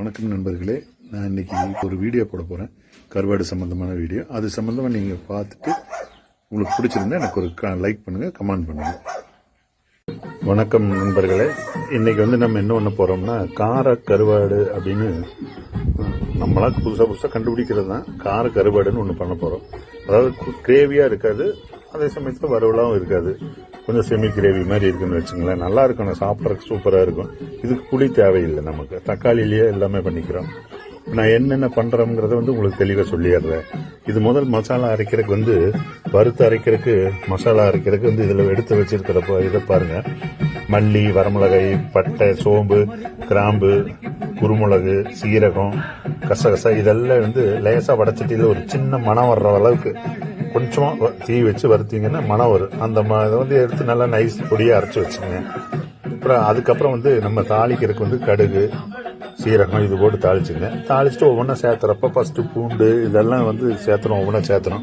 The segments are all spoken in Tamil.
வணக்கம் நண்பர்களே. நான் இன்னைக்கு ஒரு வீடியோ போட போகிறேன் கருவாடு சம்மந்தமான வீடியோ. அது சம்மந்தமாக நீங்கள் பார்த்துட்டு உங்களுக்கு பிடிச்சிருந்தா எனக்கு ஒரு லைக் பண்ணுங்கள் கமெண்ட் பண்ணுங்கள் வணக்கம் நண்பர்களே. இன்னைக்கு வந்து நம்ம என்ன பண்ண போகிறோம்னா கார கருவாடு அப்படின்னு நம்மளா புதுசாக புதுசாக கண்டுபிடிக்கிறது தான் கார கருவாடுன்னு ஒன்று பண்ண போகிறோம் அதாவது கிரேவியாக இருக்காது அதே சமயத்தில் வறுவலாகவும் இருக்காது. கொஞ்சம் செமி கிரேவி மாதிரி இருக்குன்னு வச்சுங்களேன் நல்லா இருக்கும் சாப்பிட்றதுக்கு சூப்பராக இருக்கும். இதுக்கு புளி தேவையில்லை நமக்கு. தக்காளிலேயே எல்லாமே பண்ணிக்கிறோம். நான் என்னென்ன பண்ணுறோங்கிறத வந்து உங்களுக்கு தெளிவாக சொல்லிடுறேன். இது முதல் மசாலா அரைக்கிறதுக்கு வந்து வறுத்து அரைக்கிறதுக்கு மசாலா அரைக்கிறதுக்கு வந்து இதில் எடுத்து வச்சிருக்கிறப்ப இதை பாருங்கள் மல்லி வரமிளகாய் பட்டை சோம்பு கிராம்பு குருமிளகு சீரகம் கசகசா இதெல்லாம் வந்து லேசாக வடச்சட்டியில் ஒரு சின்ன மனம் வர்ற அளவுக்கு கொஞ்சமாக வ- தீ வச்சு வறுத்தீங்கன்னா மனம் வரும். அந்த ம- இதை வந்து எடுத்து நல்லா நைஸ் பொடியாக அரைச்சி வச்சுங்க அப்புறம் அதுக்கப்புறம் வந்து நம்ம தாளிக்கிறதுக்கு வந்து கடுகு சீரகம் இது போட்டு தாளிச்சுங்க. தாளிச்சுட்டு ஒவ்வொன்றா சேர்த்துறப்ப ஃபஸ்ட்டு பூண்டு இதெல்லாம் வந்து சேர்த்துறோம் ஒவ்வொன்றா சேர்த்துறோம்.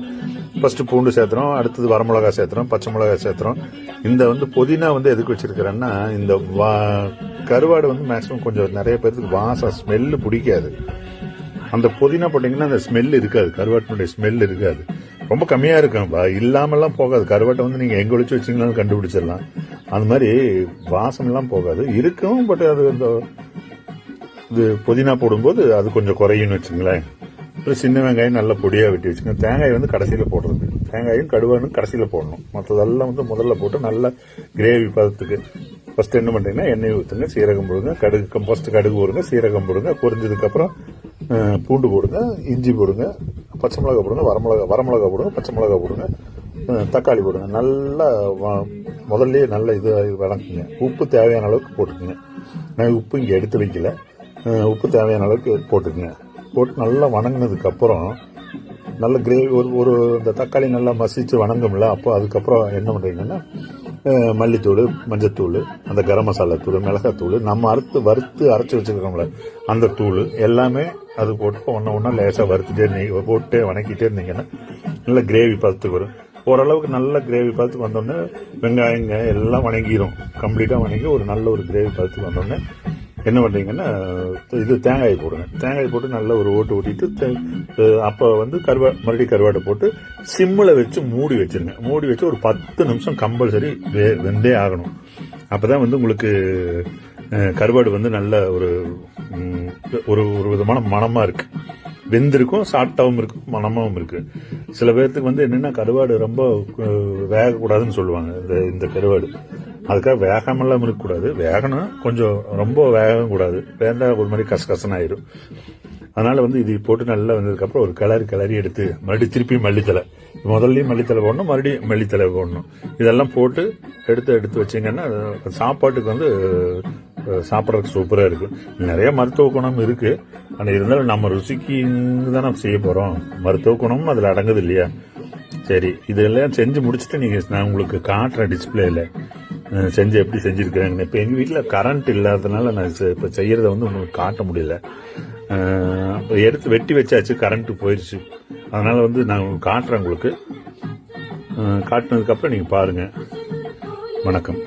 ஃபஸ்ட்டு பூண்டு சேர்த்துறோம் அடுத்தது வரமிளகா சேர்த்துறோம் பச்சை மிளகாய் சேர்த்துறோம். இந்த வந்து புதினா வந்து எதுக்கு வச்சிருக்கிறேன்னா இந்த வா- கருவாடு வந்து மேக்ஸிமம் கொஞ்சம் நிறைய பேருக்கு வாசம் ஸ்மெல்லு பிடிக்காது. அந்த புதினா போட்டீங்கன்னா அந்த ஸ்மெல் இருக்காது. கருவாட்டினுடைய ஸ்மெல் இருக்காது. ரொம்ப கம்மியா இருக்கும் இல்லாமலாம் போகாது. கருவாட்டை வந்து நீங்க எங்க ஒழிச்சு வச்சீங்கனாலும் கண்டுபிடிச்சிடலாம். அந்த மாதிரி வாசம் எல்லாம் போகாது. இருக்கும் பட் அது இந்த இது புதினா போடும்போது அது கொஞ்சம் குறையும்னு வச்சுங்களேன். அப்புறம் சின்ன வெங்காயம் நல்ல பொடியாக வெட்டி வச்சுக்கோங்க தேங்காய் வந்து கடைசியில் போடுறது. தேங்காயும் கடுவானும் கடைசியில் போடணும். மற்றதெல்லாம் வந்து முதல்ல போட்டு நல்லா கிரேவி பதத்துக்கு. ஃபர்ஸ்ட் என்ன பண்ணுறீங்கன்னா எண்ணெய் ஊற்றுங்க சீரகம் போடுங்க கடுகு ஃபர்ஸ்ட் கடுகு போடுங்க சீரகம் போடுங்க பொரிஞ்சதுக்கப்புறம் பூண்டு போடுங்க இஞ்சி போடுங்க பச்சை மிளகா போடுங்க வரமிளகா வரமிளகா போடுங்க பச்சை மிளகா போடுங்க தக்காளி போடுங்க. நல்லா வ- நல்ல இது வதக்குங்க. உப்பு தேவையான அளவுக்கு போட்டுக்குங்க. நான் உப்பு இங்கே எடுத்து வைக்கல. உப்பு தேவையான அளவுக்கு போட்டுக்குங்க. போட்டு நல்லா வணங்கினதுக்கப்புறம் நல்ல கிரேவி ஒரு ஒரு இந்த தக்காளி நல்லா மசிச்சு வணங்கும்ல அப்போ அதுக்கப்புறம் என்ன பண்ணுறீங்கன்னா மல்லித்தூள் மஞ்சத்தூள் அந்த கரம் மசாலா தூள் மிளகாத்தூள் நம்ம அறுத்து வறுத்து அரைச்சி வச்சுருக்கோம்ல அந்த தூள் எல்லாமே அது போட்டு ஒன்று ஒன்றா லேசாக வறுத்துட்டே இருந்தீங்க போட்டு வணக்கிட்டே இருந்தீங்கன்னா நல்ல கிரேவி பதத்துக்கு வரும். ஓரளவுக்கு நல்ல கிரேவி பதத்துக்கு வந்தோடனே வெங்காயங்க எல்லாம் வணங்கிரும். கம்ப்ளீட்டாக வணங்கி ஒரு நல்ல ஒரு கிரேவி பதத்துக்கு வந்தோடனே என்ன பண்ணுறீங்கன்னா இது தேங்காய் போடுங்க. தேங்காய் போட்டு நல்ல ஒரு ஓட்டு ஓட்டிட்டு அப்போ வந்து கருவா மறுபடியும் கருவாட்டை போட்டு சிம்மில் வச்சு மூடி வச்சிருங்க. மூடி வச்சு ஒரு பத்து நிமிஷம் கம்பல்சரி வெ- வெந்தே ஆகணும். அப்போ தான் வந்து உங்களுக்கு கருவாடு வந்து நல்ல ஒரு ஒரு ஒரு விதமான மனமாக இருக்குது வெந்திருக்கும் சாப்பிட்டாவும் இருக்கும் மனமாகவும் இருக்கு. சில பேர்த்துக்கு வந்து என்னென்னா கருவாடு ரொம்ப வேகக்கூடாதுன்னு சொல்லுவாங்க இந்த இந்த கருவாடு. அதுக்காக வேகமெல்லாம் இருக்கக்கூடாது. வேகணும் கொஞ்சம் ரொம்ப வேகம் கூடாது. வேந்தா ஒரு மாதிரி கசகசன்னு ஆயிரும். அதனால வந்து இது போட்டு நல்லா வந்ததுக்கப்புறம் ஒரு கிளறி கிளறி எடுத்து மறுபடியும் திருப்பி மல்லித்தலை முதல்லையும் மல்லித்தலை போடணும் மறுபடியும் மல்லித்தலை போடணும். இதெல்லாம் போட்டு எடுத்து எடுத்து வச்சீங்கன்னா சாப்பாட்டுக்கு வந்து சாப்பிட்றதுக்கு சூப்பராக இருக்கும். நிறைய மருத்துவ குணம் இருக்கு. ஆனால் இருந்தாலும் நம்ம ருசிக்கு நம்ம செய்ய போகிறோம் மருத்துவ குணமும் அதில் அடங்குது இல்லையா? சரி இதெல்லாம் செஞ்சு முடிச்சுட்டு நீங்கள் நான் உங்களுக்கு காட்டுறேன் டிஸ்பிளேல செஞ்சு எப்படி செஞ்சிருக்கிறேன் இப்போ எங்கள் வீட்டில் கரண்ட் இல்லாததுனால நான் செ- இப்போ செய்கிறத வந்து உங்களுக்கு காட்ட முடியல. எடுத்து வெட்டி வச்சாச்சு கரண்ட்டு போயிடுச்சு அதனால் வந்து நான் உங்களுக்கு காட்டுறேன் உங்களுக்கு. காட்டினதுக்கப்புறம் நீங்கள் பாருங்கள் வணக்கம்.